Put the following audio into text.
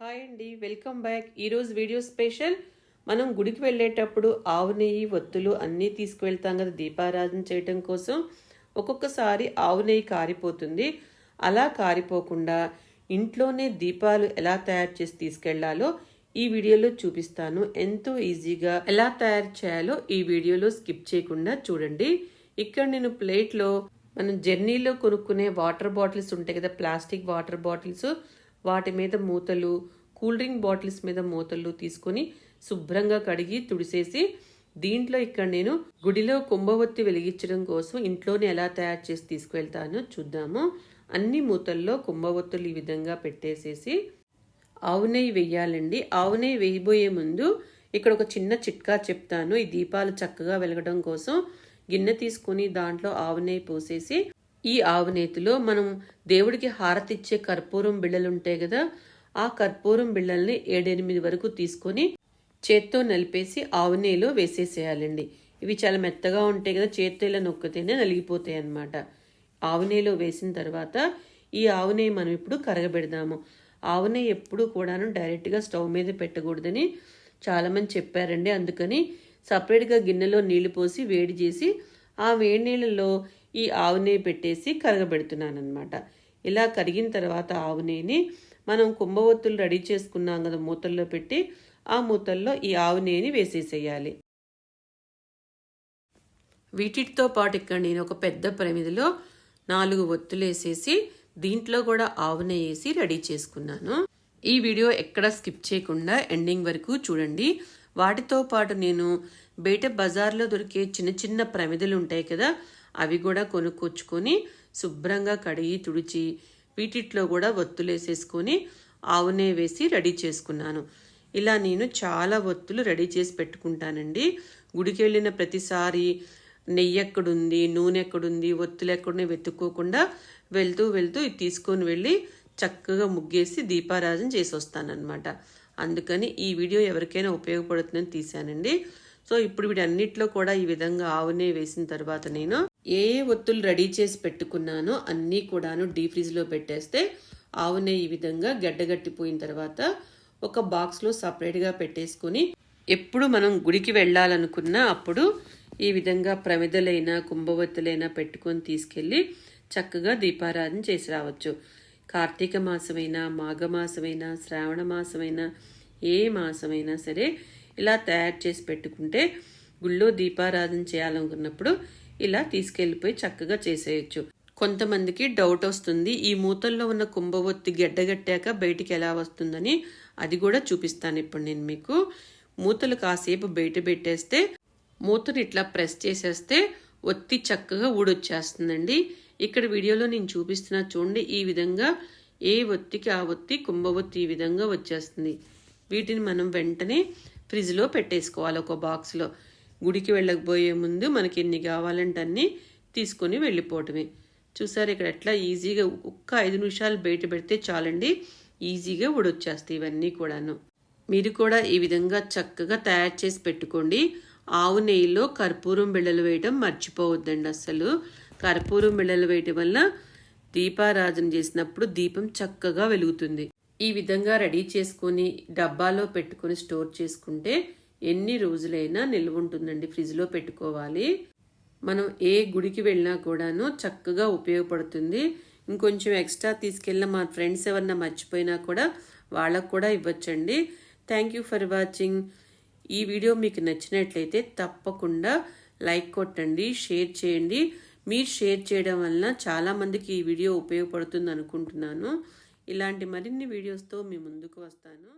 Hi అండి welcome back. ఈరోజు video special. మనం గుడికి వెళ్ళేటప్పుడు ఆవు నెయ్యి ఒత్తులు అన్నీ తీసుకువెళ్తాం కదా దీపారాధన చేయటం కోసం. ఒక్కొక్కసారి ఆవు నెయ్యి కారిపోతుంది. అలా కారిపోకుండా ఇంట్లోనే దీపాలు ఎలా తయారు చేసి తీసుకెళ్ళాలో ఈ వీడియోలో చూపిస్తాను. ఎంతో ఈజీగా ఎలా తయారు చేయాలో ఈ వీడియోలో స్కిప్ చేయకుండా చూడండి. ఇక్కడ నేను ప్లేట్లో మనం జర్నీలో కొనుక్కునే వాటర్ బాటిల్స్ ఉంటాయి కదా ప్లాస్టిక్ వాటర్ బాటిల్స్. వాటి మీద మూతలు కూల్ డ్రింక్ బాటిల్స్ మీద మూతలు తీసుకొని శుభ్రంగా కడిగి తుడిసేసి దీంట్లో ఇక్కడ నేను గుడిలో కుంభవత్తి వెలిగించడం కోసం ఇంట్లోనే ఎలా తయారు చేసి తీసుకువెళ్తానో చూద్దాము. అన్ని మూతల్లో కుంభవత్తులు ఈ విధంగా పెట్టేసేసి ఆవు నెయ్యి వెయ్యాలండి ఆవు నెయ్యి వేయబోయే ముందు ఇక్కడ ఒక చిన్న చిట్కా చెప్తాను. ఈ దీపాలు చక్కగా వెలగడం కోసం గిన్నె తీసుకొని దాంట్లో ఆవు నెయ్యి పోసేసి ఈ ఆవునేతిలో మనం దేవుడికి హారతి ఇచ్చే కర్పూరం బిళ్ళలు ఉంటాయి కదా ఆ కర్పూరం బిళ్ళల్ని ఏడెనిమిది వరకు తీసుకొని చేత్తో నలిపేసి ఆవునేలో వేసేసేయాలండి. ఇవి చాలా మెత్తగా ఉంటాయి కదా చేత్తో ఇలా నొక్కితేనే నలిగిపోతాయి అన్నమాట. ఆవునేలో వేసిన తర్వాత ఈ ఆవు మనం ఇప్పుడు కరగబెడదాము. ఆవు ఎప్పుడు కూడాను డైరెక్ట్గా స్టవ్ మీద పెట్టకూడదని చాలామంది చెప్పారండి. అందుకని సపరేట్గా గిన్నెలో నీళ్ళు పోసి వేడి చేసి ఆ వేడి నీళ్ళలో ఈ ఆవు నెయ్యి పెట్టేసి కరగబెడుతున్నాను అనమాట ఇలా కరిగిన తర్వాత ఆవు నెయ్యిని మనం కుంభవత్తులు రెడీ చేసుకున్నాం కదా మూతల్లో పెట్టి ఆ మూతల్లో ఈ ఆవు నెయ్యిని వేసేసేయాలి. వీటితో పాటు ఇక్కడ నేను ఒక పెద్ద ప్రమిదిలో నాలుగు ఒత్తులు వేసేసి దీంట్లో కూడా ఆవు నెయ్యి వేసి రెడీ చేసుకున్నాను. ఈ వీడియో ఎక్కడ స్కిప్ చేయకుండా ఎండింగ్ వరకు చూడండి. వాటితో పాటు నేను బయట బజార్లో దొరికే చిన్న చిన్న ప్రమిదలు ఉంటాయి కదా అవి కూడా కొనుక్కొచ్చుకొని శుభ్రంగా కడిగి తుడిచి వీటిట్లో కూడా ఒత్తులు వేసేసుకొని ఆవు నెయ్యి వేసి రెడీ చేసుకున్నాను. ఇలా నేను చాలా ఒత్తులు రెడీ చేసి పెట్టుకుంటానండి. గుడికి వెళ్ళిన ప్రతిసారి నెయ్యి ఎక్కడుంది నూనె ఎక్కడుంది ఒత్తులు ఎక్కడున్నాయి వెతుక్కోకుండా వెళ్తూ వెళ్తూ ఇది తీసుకొని వెళ్ళి చక్కగా ముగ్గేసి దీపారాజన చేసి వస్తానన్నమాట అందుకని ఈ వీడియో ఎవరికైనా ఉపయోగపడుతుందని తీశానండి. సో ఇప్పుడు వీటన్నిటిలో కూడా ఈ విధంగా ఆవునే వేసిన తర్వాత నేను ఏ ఏ ఒత్తులు రెడీ చేసి పెట్టుకున్నానో అన్నీ కూడాను డీ ఫ్రిజ్లో పెట్టేస్తే ఆవునే ఈ విధంగా గడ్డగట్టిపోయిన తర్వాత ఒక బాక్స్లో సపరేట్గా పెట్టేసుకొని ఎప్పుడు మనం గుడికి వెళ్ళాలనుకున్నా అప్పుడు ఈ విధంగా ప్రమిదలైనా కుంభవత్తులైనా పెట్టుకొని తీసుకెళ్ళి చక్కగా దీపారాధన చేసి రావచ్చు. కార్తీక మాసమైనా మాఘమాసమైనా శ్రావణ మాసమైనా ఏ మాసమైనా సరే ఇలా తయారు చేసి పెట్టుకుంటే గుళ్ళో దీపారాధన చేయాలనుకున్నప్పుడు ఇలా తీసుకెళ్ళిపోయి చక్కగా చేసేయచ్చు. కొంతమందికి డౌట్ వస్తుంది ఈ మూతల్లో ఉన్న కుంభవొత్తి గెడ్డగట్టాక బయటికి ఎలా వస్తుందని అది కూడా చూపిస్తాను ఇప్పుడు నేను మీకు. మూతలు కాసేపు బయట పెట్టేస్తే మూతను ఇట్లా ప్రెస్ చేసేస్తే ఒత్తి చక్కగా ఊడొచ్చేస్తుందండి. ఇక్కడ వీడియోలో నేను చూపిస్తున్నా చూడండి ఈ విధంగా ఏ ఒత్తికి ఆ ఒత్తి కుంభవొత్తి ఈ విధంగా వచ్చేస్తుంది. వీటిని మనం వెంటనే ఫ్రిడ్జ్లో పెట్టేసుకోవాలి ఒక బాక్స్లో గుడికి వెళ్ళకపోయే ముందు మనకి ఎన్ని కావాలంటే అన్ని తీసుకొని వెళ్ళిపోవటమే. చూసారు ఇక్కడ ఎట్లా ఈజీగా ఒక్క ఐదు నిమిషాలు బయట పెడితే చాలండి. ఈజీగా ఉడొచ్చేస్తాయి ఇవన్నీ కూడాను. మీరు కూడా ఈ విధంగా చక్కగా తయారు చేసి పెట్టుకోండి. ఆవు నెయ్యిలో కర్పూరం బిళ్ళలు వేయడం మర్చిపోవద్దండి అసలు కర్పూరం బిళ్ళలు వేయటం వల్ల దీపారాధన చేసినప్పుడు దీపం చక్కగా వెలుగుతుంది. ఈ విధంగా రెడీ చేసుకొని డబ్బాలో పెట్టుకొని స్టోర్ చేసుకుంటే ఎన్ని రోజులైనా నిల్వ ఉంటుందండి ఫ్రిడ్జ్లో పెట్టుకోవాలి. మనం ఏ గుడికి వెళ్ళినా కూడాను చక్కగా ఉపయోగపడుతుంది. ఇంకొంచెం ఎక్స్ట్రా తీసుకెళ్ళిన మా ఫ్రెండ్స్ ఎవరన్నా మర్చిపోయినా కూడా వాళ్ళకు కూడా ఇవ్వచ్చండి. థ్యాంక్ యూ ఫర్ వాచింగ్ ఈ వీడియో మీకు నచ్చినట్లయితే తప్పకుండా లైక్ కొట్టండి షేర్ చేయండి. మీరు షేర్ చేయడం వలన చాలామందికి ఈ వీడియో ఉపయోగపడుతుంది అనుకుంటున్నాను. ఇలాంటి మరిన్ని వీడియోస్తో మీ ముందుకు వస్తాను.